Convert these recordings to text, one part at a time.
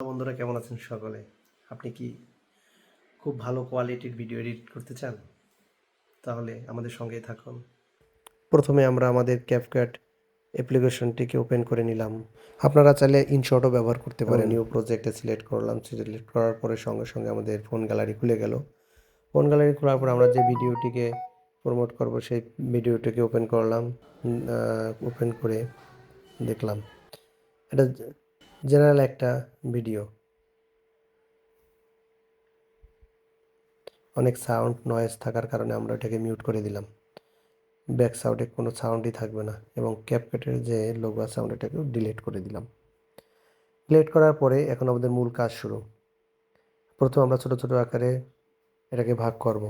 বন্ধুরা কেমন আছেন সকলে? আপনি কি খুব ভালো কোয়ালিটির ভিডিও এডিট করতে চান? তাহলে আমাদের সঙ্গেই থাকুন। প্রথমে আমরা আমাদের ক্যাপকাট অ্যাপ্লিকেশনটিকে ওপেন করে নিলাম। আপনারা চাইলে ইনশটও ব্যবহার করতে পারেন। নিউ প্রজেক্টে সিলেক্ট করলাম সিলেক্ট করার পরে সঙ্গে সঙ্গে আমাদের ফোন গ্যালারি খুলে গেল। ফোন গ্যালারি খোলার পর আমরা যে ভিডিওটিকে প্রমোট করব সেই ভিডিওটিকে ওপেন করলাম। ওপেন করে দেখলাম। এটা জেনারেল একটা ভিডিও। অনেক সাউন্ড নয়েজ থাকার কারণে আমরা এটাকে মিউট করে দিলাম। ব্যাক সাউন্ডে কোনো সাউন্ডই থাকবে না এবং ক্যাপকাটের যে লোগো সাউন্ড এটাকেও ডিলিট করে দিলাম। ডিলিট করার পরে এখন আমাদের মূল কাজ শুরু। প্রথম আমরা ছোট ছোট আকারে এটাকে ভাগ করব।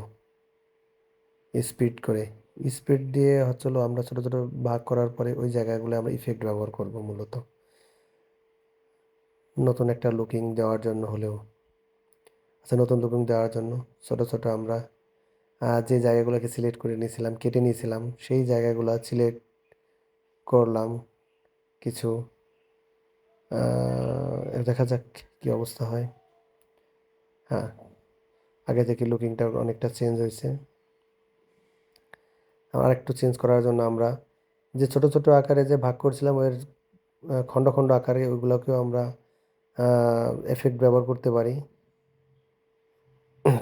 স্পিড করে। স্পিড দিয়ে হচ্ছিল আমরা ছোট ছোট ভাগ করার পরে ওই জায়গাগুলো আমরা ইফেক্ট ব্যবহার করব মূলত। নতুন একটা লুকিং দেওয়ার জন্য হলেও। আচ্ছা নতুন লুকিং দেওয়ার জন্য ছোট ছোট আমরা যে জায়গাগুলোকে সিলেক্ট করে নিয়েছিলাম, কেটে নিয়েছিলাম, সেই জায়গাগুলো সিলেক্ট করলাম কিছু দেখা যাক কি অবস্থা হয়। হ্যাঁ আগে থেকে লুকিংটা অনেকটা চেঞ্জ হয়েছে। আর একটু চেঞ্জ করার জন্য আমরা যে ছোট ছোট আকারে যে ভাগ করছিলাম, ওর খণ্ড খণ্ড আকারে ওইগুলোকেও আমরা এফেক্ট ব্যবহার করতে পারি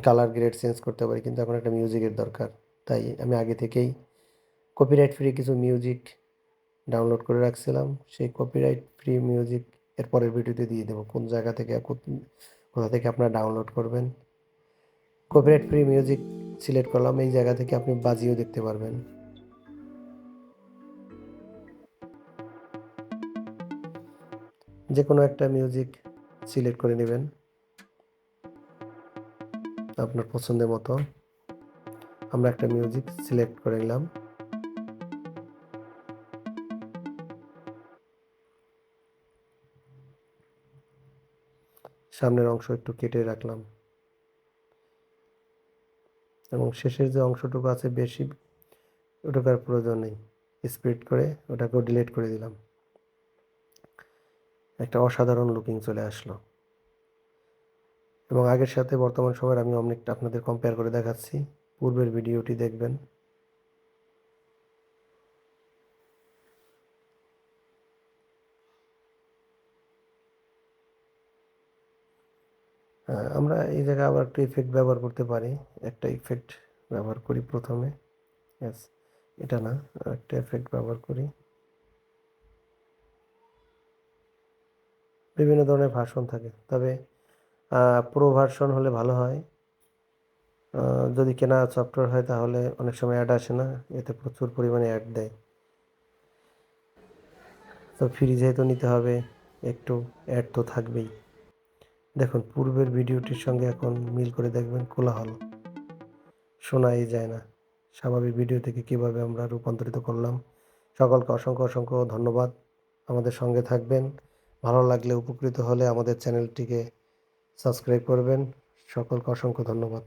কালার গ্রেড চেঞ্জ করতে পারি, কিন্তু এখন একটা মিউজিকের দরকার। তাই আমি আগে থেকেই কপিরাইট ফ্রি কিছু মিউজিক ডাউনলোড করে রাখছিলাম। সেই কপিরাইট ফ্রি মিউজিক এর পরের ভিডিওতে দিয়ে দেবো, কোন জায়গা থেকে কোথ- থেকে আপনারা ডাউনলোড করবেন। কপিরাইট ফ্রি মিউজিক সিলেক্ট করলাম, এই জায়গা থেকে আপনি বাজিয়েও দেখতে পারবেন। যে কোনো একটা মিউজিক সিলেক্ট করে নেবেন। আপনার পছন্দের মতো। আমরা একটা মিউজিক সিলেক্ট করে নিলাম। সামনের অংশ একটু কেটে রাখলাম। এবং শেষের যে অংশটুকু আছে বেশি ওটাকার প্রয়োজন নেই। স্প্রেড করে ওটাকেও ডিলিট করে দিলাম। একটা অসাধারণ লুকিং চলে আসলো। এবং আগের সাথে বর্তমান সময়ের আমি অনেকটা আপনাদের কম্পেয়ার করে দেখাচ্ছি। পূর্বের ভিডিওটি দেখবেন। হ্যাঁ, আমরা এই জায়গায় আবার একটা ইফেক্ট ব্যবহার করতে পারি। একটা ইফেক্ট ব্যবহার করি প্রথমে। এটা না একটা এফেক্ট ব্যবহার করি। বিভিন্ন ধরনের ভার্সন থাকে। তবে প্রো ভার্সন হলে ভালো হয়। যদি কেনা সফটওয়্যার হয় তাহলে অনেক সময় অ্যাড আসে না। এতে প্রচুর পরিমাণে অ্যাড দেয়। তো ফ্রি যেহেতু নিতে হবে, একটু অ্যাড তো থাকবেই। দেখুন, পূর্বের ভিডিওটির সঙ্গে এখন মিল করে দেখবেন কোলাহল। শোনাই যায় না। স্বাভাবিক ভিডিও থেকে কীভাবে আমরা রূপান্তরিত করলাম। সকলকে অসংখ্য অসংখ্য ধন্যবাদ। আমাদের সঙ্গে থাকবেন। ভালো লাগলে উপকৃত হলে আমাদের চ্যানেলটিকে সাবস্ক্রাইব করবেন। সকলকে অসংখ্য ধন্যবাদ।